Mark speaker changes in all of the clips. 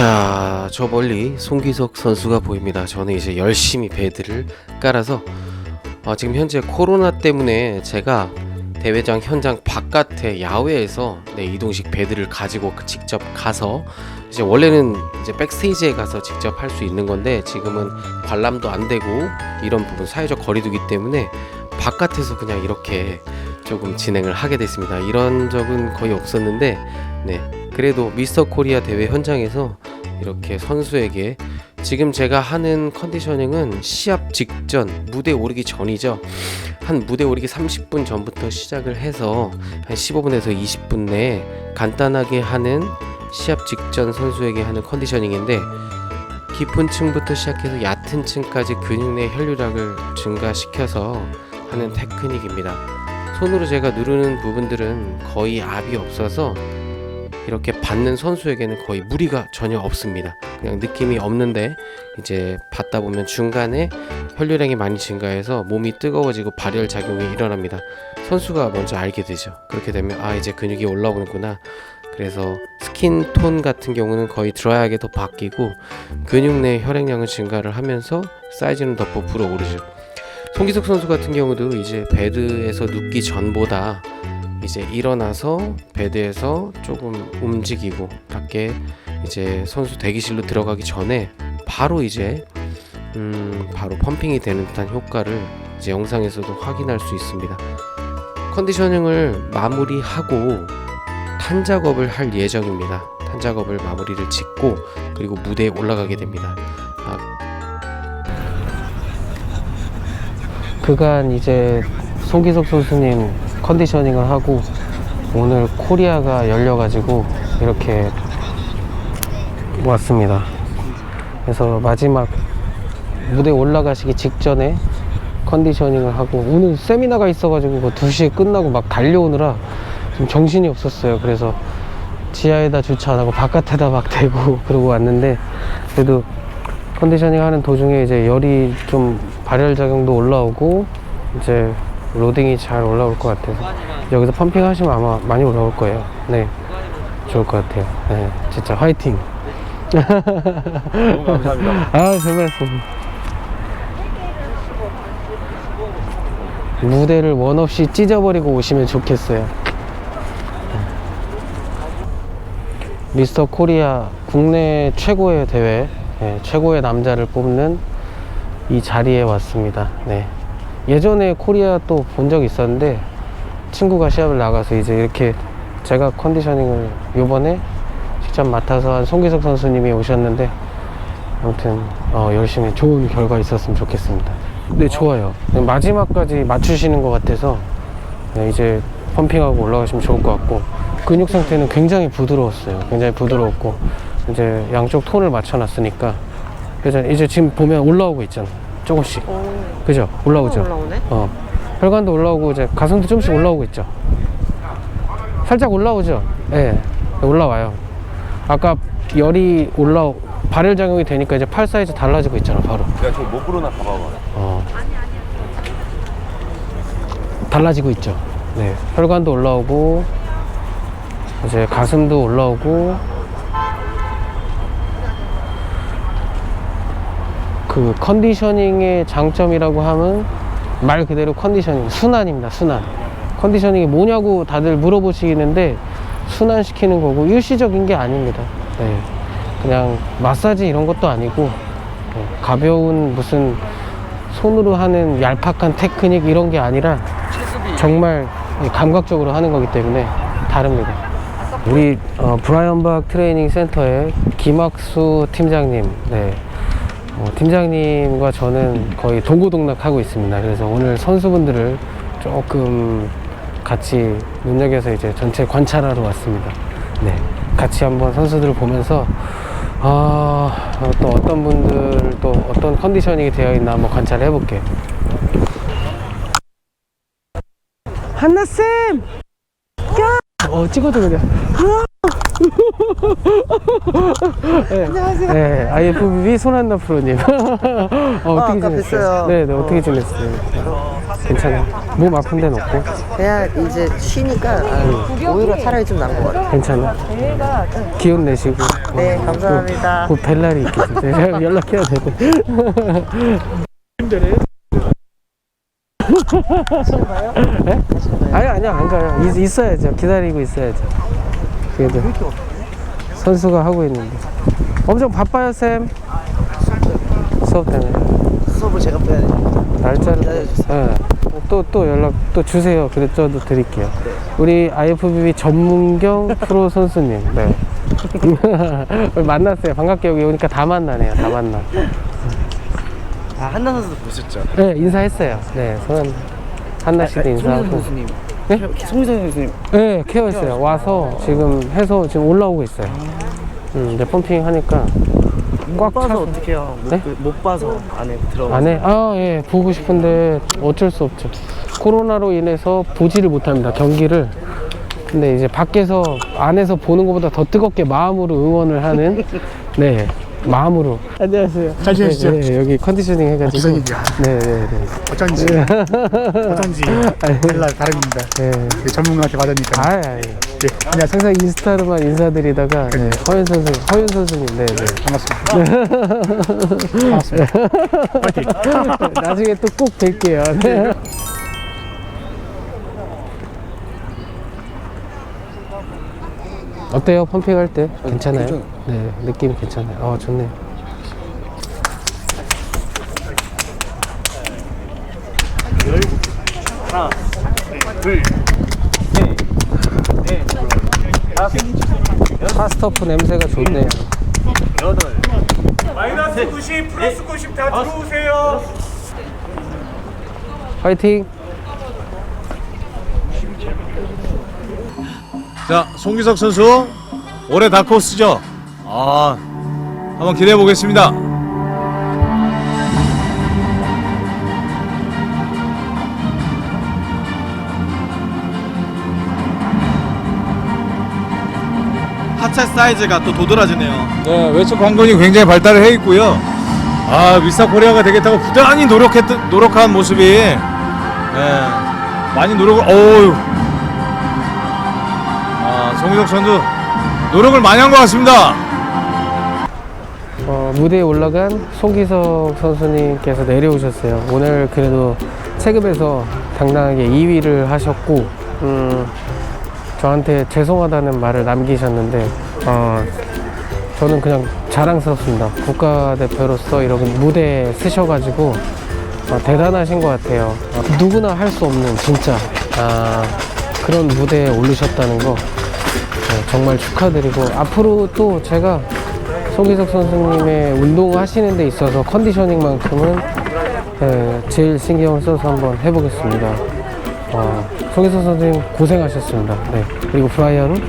Speaker 1: 자, 저 멀리 송기석 선수가 보입니다. 저는 이제 열심히 배드를 깔아서 어, 지금 현재 코로나 때문에 제가 대회장 현장 바깥에 야외에서 네, 이동식 배드를 가지고 직접 가서 이제 원래는 이제 백스테이지에 가서 직접 할 수 있는 건데 지금은 관람도 안 되고 이런 부분 사회적 거리두기 때문에 바깥에서 그냥 이렇게 조금 진행을 하게 됐습니다. 이런 적은 거의 없었는데 네. 그래도 미스터 코리아 대회 현장에서 이렇게 선수에게 지금 제가 하는 컨디셔닝은 시합 직전 무대 오르기 전이죠. 한 무대 오르기 30분 전부터 시작을 해서 한 15분에서 20분 내에 간단하게 하는 시합 직전 선수에게 하는 컨디셔닝인데 깊은 층부터 시작해서 얕은 층까지 근육 내 혈류량을 증가시켜서 하는 테크닉입니다. 손으로 제가 누르는 부분들은 거의 압이 없어서 이렇게 받는 선수에게는 거의 무리가 전혀 없습니다. 그냥 느낌이 없는데 이제 받다 보면 중간에 혈류량이 많이 증가해서 몸이 뜨거워지고 발열 작용이 일어납니다. 선수가 먼저 알게 되죠. 그렇게 되면 아 이제 근육이 올라오는구나. 그래서 스킨 톤 같은 경우는 거의 드라이하게 더 바뀌고 근육 내 혈액량은 증가를 하면서 사이즈는 더 부풀어 오르죠. 송기석 선수 같은 경우도 이제 베드에서 눕기 전보다 이제 일어나서 베드에서 조금 움직이고 밖에 이제 선수 대기실로 들어가기 전에 바로 이제 음 바로 펌핑이 되는 듯한 효과를 이제 영상에서도 확인할 수 있습니다. 컨디셔닝을 마무리하고 탄 작업을 할 예정입니다. 탄 작업을 마무리를 짓고 그리고 무대에 올라가게 됩니다. 그간 이제 송기석 선수님 컨디셔닝을 하고 오늘 코리아가 열려가지고 이렇게 왔습니다. 그래서 마지막 무대 올라가시기 직전에 컨디셔닝을 하고 오늘 세미나가 있어가지고 그 2시에 끝나고 막 달려오느라 좀 정신이 없었어요. 그래서 지하에다 주차 안 하고 바깥에다 막 대고 그러고 왔는데 그래도 컨디셔닝 하는 도중에 이제 열이 좀 발열 작용도 올라오고 이제 로딩이 잘 올라올 것 같아서 여기서 펌핑 하시면 아마 많이 올라올 거예요. 네. 좋을 것 같아요. 네. 진짜 화이팅!
Speaker 2: 너무 감사합니다.
Speaker 1: 아, 별 말씀. 무대를 원 없이 찢어버리고 오시면 좋겠어요. 미스터 코리아 국내 최고의 대회, 네, 최고의 남자를 뽑는 이 자리에 왔습니다. 네. 예전에 코리아 또 본 적이 있었는데 친구가 시합을 나가서 이제 이렇게 제가 컨디셔닝을 요번에 직접 맡아서 한 송기석 선수님이 오셨는데 아무튼 어, 열심히 좋은 결과 있었으면 좋겠습니다. 네 좋아요. 네, 마지막까지 맞추시는 것 같아서 네, 이제 펌핑하고 올라가시면 좋을 것 같고 근육 상태는 굉장히 부드러웠어요. 굉장히 부드러웠고 이제 양쪽 톤을 맞춰 놨으니까 그래서 이제 지금 보면 올라오고 있잖아. 조금씩. 그죠? 올라오죠?
Speaker 3: 올라오네.
Speaker 1: 어. 혈관도 올라오고 이제 가슴도 좀씩 올라오고 있죠. 살짝 올라오죠. 예. 네, 올라와요. 아까 열이 올라 발열 작용이 되니까 이제 팔 사이즈 달라지고 있잖아, 바로.
Speaker 2: 야, 저 목으로나 봐봐봐.
Speaker 1: 어. 달라지고 있죠. 네. 혈관도 올라오고 이제 가슴도 올라오고 그 컨디셔닝의 장점이라고 하면 말 그대로 컨디셔닝 순환입니다. 순환. 컨디셔닝이 뭐냐고 다들 물어보시는데 순환시키는 거고 일시적인 게 아닙니다. 네. 그냥 마사지 이런 것도 아니고 네, 가벼운 무슨 손으로 하는 얄팍한 테크닉 이런 게 아니라 정말 감각적으로 하는 거기 때문에 다릅니다. 우리 어, 브라이언 박 트레이닝 센터의 김학수 팀장님, 네. 어, 팀장님과 저는 거의 동고동락하고 있습니다. 그래서 오늘 선수분들을 조금 같이 눈여겨서 이제 전체 관찰하러 왔습니다. 네. 같이 한번 선수들을 보면서 아, 어, 또 어떤 분들 또 어떤 컨디셔닝이 되어 있나 한번 관찰해 볼게요. 한나 쌤! 야! 어, 찍어줘, 그냥. 네, 안녕하세요. 네, IFBB 손한나 프로님. 어, 어떻게
Speaker 2: 아까
Speaker 1: 지냈어요?
Speaker 2: 뵀어요.
Speaker 1: 네, 네, 어떻게 지냈어요? 괜찮아요. 몸 아픈 데는 없고
Speaker 2: 그냥 이제 쉬니까 아, 오히려 차라리 좀 나은 것 같아요.
Speaker 1: 괜찮아. 기운 내시고.
Speaker 2: 네, 감사합니다.
Speaker 1: 곧 벨날이 있겠죠. 제가 연락해야 되고. 네? 아니 아니요 안 가요. 있, 있어야죠. 기다리고 있어야죠. 그래도 선수가 하고 있는데 엄청 바빠요 쌤. 수업 때문에
Speaker 2: 수업을 제가 빼야 돼요.
Speaker 1: 날짜를. 또또 연락 또 주세요. 그래 저도 드릴게요. 우리 IFBB 전문경 프로 선수님. 네. 만났어요. 반갑게 여기 오니까 다 만나네요. 다 만나.
Speaker 2: 아, 한나 선수도 보셨죠?
Speaker 1: 네 인사했어요. 네 한나 씨도 인사하고.
Speaker 2: 선수님.
Speaker 1: 네?
Speaker 2: 송희선 선수님.
Speaker 1: 네, 케어했어요. 와서 지금 해서 지금 올라오고 있어요. 음, 이제 펌핑 하니까
Speaker 2: 못
Speaker 1: 꽉
Speaker 2: 봐서
Speaker 1: 차서.
Speaker 2: 어떻게 해요? 못,
Speaker 1: 네?
Speaker 2: 못 봐서 안에 들어가.
Speaker 1: 안에 아, 예, 보고 싶은데 어쩔 수 없죠. 코로나로 인해서 보지를 못합니다. 경기를. 근데 이제 밖에서 안에서 보는 것보다 더 뜨겁게 마음으로 응원을 하는 네. 마음으로. 안녕하세요.
Speaker 3: 잘 지내시죠?
Speaker 1: 네, 네, 여기 컨디셔닝 해가지고.
Speaker 3: 기사님이야.
Speaker 1: 네, 네, 네.
Speaker 3: 어쩐지 어쩐지 달라 다릅니다.
Speaker 1: 네.
Speaker 3: 그 전문가한테 받으니까
Speaker 1: 아, 아, 예.
Speaker 3: 네, 안녕하세요.
Speaker 1: 항상 인스타로만 인사드리다가 네, 허윤 선수, 허윤 선수님, 네, 네.
Speaker 3: 반갑습니다. 반갑습니다. 파이팅.
Speaker 1: 나중에 또 꼭 뵐게요. 네. 어때요? 펌핑할 때? 괜찮아요? 네, 느낌 괜찮아요. 어, 좋네요. 파스터프 냄새가 좋네요.
Speaker 4: 마이너스 90 플러스 90 다 들어오세요.
Speaker 1: 화이팅!
Speaker 5: 자, 송기석 선수 올해 다크호스죠? 아, 한번 기대해 보겠습니다.
Speaker 6: 하체 사이즈가 또 도드라지네요.
Speaker 5: 네, 외척 관건이 굉장히 발달을 해 있고요. 아, 미스터 코리아가 되겠다고 부단히 노력했 노력한 모습이 네, 많이 노력을 어우. 아, 송기석 선수 노력을 많이 한 것 같습니다.
Speaker 1: 어, 무대에 올라간 송기석 선수님께서 내려오셨어요. 오늘 그래도 체급에서 당당하게 2위를 하셨고, 음, 저한테 죄송하다는 말을 남기셨는데, 어, 저는 그냥 자랑스럽습니다. 국가대표로서 이런 무대에 쓰셔가지고, 어, 대단하신 것 같아요. 어, 누구나 할 수 없는 진짜 아, 그런 무대에 오르셨다는 거 네, 정말 축하드리고 앞으로 또 제가 송기석 선수님의 운동하시는 데 있어서 컨디셔닝만큼은 네, 제일 신경을 써서 한번 해보겠습니다. 어, 송기석 선수님 고생하셨습니다. 네. 그리고 브라이언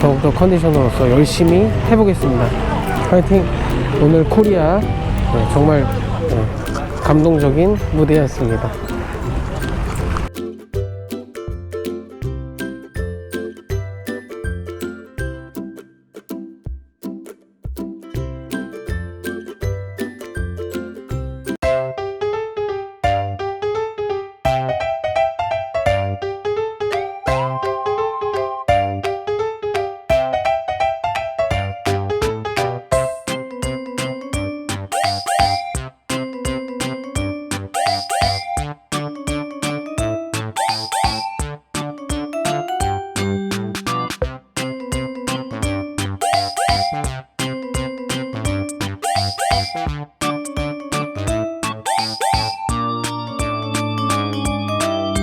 Speaker 1: 더욱더 컨디셔너로서 열심히 해보겠습니다. 파이팅! 오늘 코리아 네, 정말 네, 감동적인 무대였습니다.